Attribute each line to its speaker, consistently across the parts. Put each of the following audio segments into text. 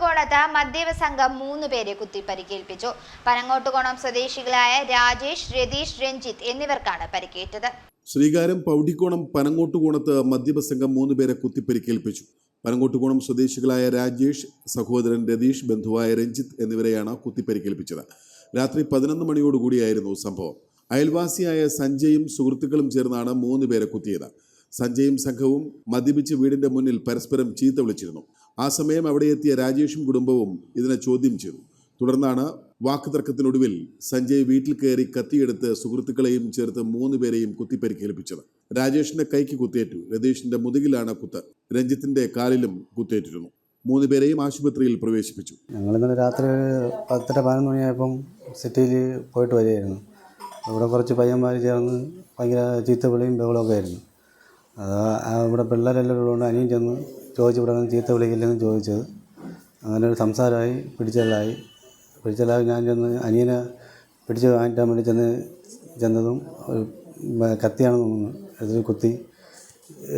Speaker 1: പനങ്ങോട്ടുകോണത്ത് മദ്യപ സംഘം മൂന്ന് പേരെ കുത്തി പരിക്കേൽപ്പിച്ചു പനങ്ങോട്ടുകോണം സ്വദേശികളായ രാജേഷ് രതീഷ് രഞ്ജിത്ത് എന്നിവർക്കാണ് പരിക്കേറ്റത്.
Speaker 2: ശ്രീകാരം പൗഡിക്കോണം പനങ്ങോട്ടുകോണത്ത് മദ്യപ സംഘം മൂന്ന് പേരെ കുത്തിപ്പരിക്കേൽപ്പിച്ചു. പനങ്ങോട്ടുകോണം സ്വദേശികളായ രാജേഷ് സഹോദരൻ രതീഷ് ബന്ധുവായ രഞ്ജിത്ത് എന്നിവരെയാണ് കുത്തിപ്പരിക്കേൽപ്പിച്ചത്. രാത്രി പതിനൊന്ന് മണിയോടുകൂടിയായിരുന്നു സംഭവം. അയൽവാസിയായ സഞ്ജയും സുഹൃത്തുക്കളും ചേർന്നാണ് മൂന്ന് പേരെ കുത്തിയത്. സഞ്ജയും സംഘവും മദ്യപിച്ച് വീടിന്റെ മുന്നിൽ പരസ്പരം ചീത്ത വിളിച്ചിരുന്നു. ആ സമയം അവിടെ എത്തിയ രാജേഷും കുടുംബവും ഇതിനെ ചോദ്യം ചെയ്തു. തുടർന്നാണ് വാക്കുതർക്കത്തിനൊടുവിൽ സഞ്ജയ് വീട്ടിൽ കയറി കത്തിയെടുത്ത് സുഹൃത്തുക്കളെയും ചേർത്ത് മൂന്ന് പേരെയും കുത്തിപ്പരിക്കേൽപ്പിച്ചത്. രാജേഷിന്റെ കൈക്ക് കുത്തേറ്റു രതീഷിന്റെ മുതുകിലാണ് കുത്ത്. രഞ്ജിത്തിന്റെ കാലിലും കുത്തേറ്റിരുന്നു മൂന്ന് പേരെയും ആശുപത്രിയിൽ പ്രവേശിപ്പിച്ചു.
Speaker 3: ഞങ്ങൾ ഇന്നലെ രാത്രി പത്തര പതിനൊന്ന് മണിയായപ്പം സിറ്റിയിൽ പോയിട്ട് വരികയായിരുന്നു. അവിടെ കുറച്ച് പയ്യന്മാർ ചേർന്ന് ഭയങ്കര ചീത്തവിളിയും ബഹളമൊക്കെ ആയിരുന്നു. അത് ഇവിടെ പിള്ളേരെല്ലാം ഉള്ളതുകൊണ്ട് അനിയൻ ചെന്ന് ചോദിച്ചു ഇവിടെ നിന്ന് ചീത്ത വിളിക്കില്ലെന്ന് ചോദിച്ചത്. അങ്ങനെ ഒരു സംസാരമായി പിടിച്ചല്ലായി. പിടിച്ചലായി ഞാൻ ചെന്ന് അനിയനെ പിടിച്ച് വാങ്ങിക്കാൻ വേണ്ടി ചെന്ന് ചെന്നതും ഒരു കത്തിയാണെന്ന് തോന്നുന്നു. എടുത്ത് കുത്തി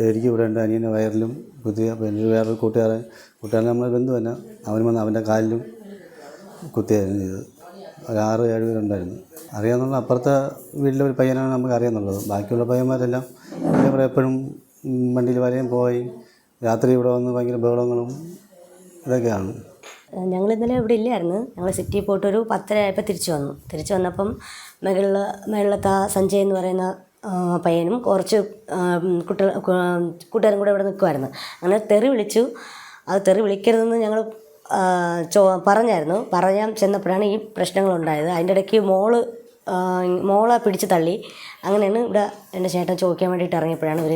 Speaker 3: എനിക്ക് ഇവിടെ ഉണ്ട് അനിയന്റെ വയറിലും കുത്തി. അപ്പോൾ എന്റെ വേറൊരു കൂട്ടുകാരൻ കൂട്ടുകാരൻ നമ്മളെ ബന്ധു തന്നെ. അവൻ വന്ന് അവന്റെ കാലിലും കുത്തിയായിരുന്നു ചെയ്തത്. ഒരു ആറ് ഏഴ് പേരുണ്ടായിരുന്നു. അറിയാമെന്നുള്ള അപ്പുറത്തെ വീട്ടിലെ ഒരു പയ്യനാണ് നമുക്ക് അറിയാമെന്നുള്ളത് ബാക്കിയുള്ള പയ്യന്മാരെല്ലാം ഇവിടെ എപ്പോഴും വണ്ടിയിൽ വരെയും പോയി രാത്രി ഇവിടെ വന്ന് ഭയങ്കര ബഹളങ്ങളും ഇതൊക്കെയാണ്.
Speaker 4: ഞങ്ങൾ ഇന്നലെ ഇവിടെ ഇല്ലായിരുന്നു. ഞങ്ങൾ സിറ്റിയിൽ പോയിട്ട് ഒരു പത്തര ആയപ്പോൾ തിരിച്ചു വന്നു. തിരിച്ചു വന്നപ്പം മുകളിൽ മുകളിലത്തെ സഞ്ജയ് എന്ന് പറയുന്ന പയ്യനും കുറച്ച് കുട്ടികൾ കൂട്ടുകാരും കൂടെ ഇവിടെ നിൽക്കുമായിരുന്നു അങ്ങനെ തെറി വിളിച്ചു. അത് തെറി വിളിക്കരുതെന്ന് ഞങ്ങൾ ചോ പറഞ്ഞായിരുന്നു. പറയാൻ ചെന്നപ്പോഴാണ് ഈ പ്രശ്നങ്ങളുണ്ടായത്. അതിന്റെ ഇടയ്ക്ക് മോൾ മോളെ പിടിച്ച് തള്ളി. അങ്ങനെയാണ് ഇവിടെ എന്റെ ചേട്ടൻ ചോദിക്കാൻ വേണ്ടിയിട്ട് ഇറങ്ങിയപ്പോഴാണ് ഇവർ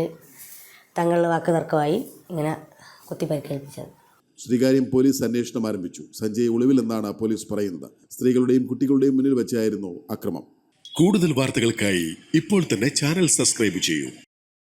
Speaker 4: തങ്ങളുടെ വാക്ക് തർക്കമായി ഇങ്ങനെ കുത്തി പരിക്കേൽപ്പിച്ചത്.
Speaker 2: ശ്രീകാര്യം പോലീസ് അന്വേഷണം ആരംഭിച്ചു. സഞ്ജയ് ഒളിവിൽ എന്നാണ് പോലീസ് പറയുന്നത്. സ്ത്രീകളുടെയും കുട്ടികളുടെയും മുന്നിൽ വെച്ചായിരുന്നു അക്രമം.
Speaker 5: കൂടുതൽ വാർത്തകൾക്കായി ഇപ്പോൾ തന്നെ ചാനൽ സബ്സ്ക്രൈബ് ചെയ്യൂ.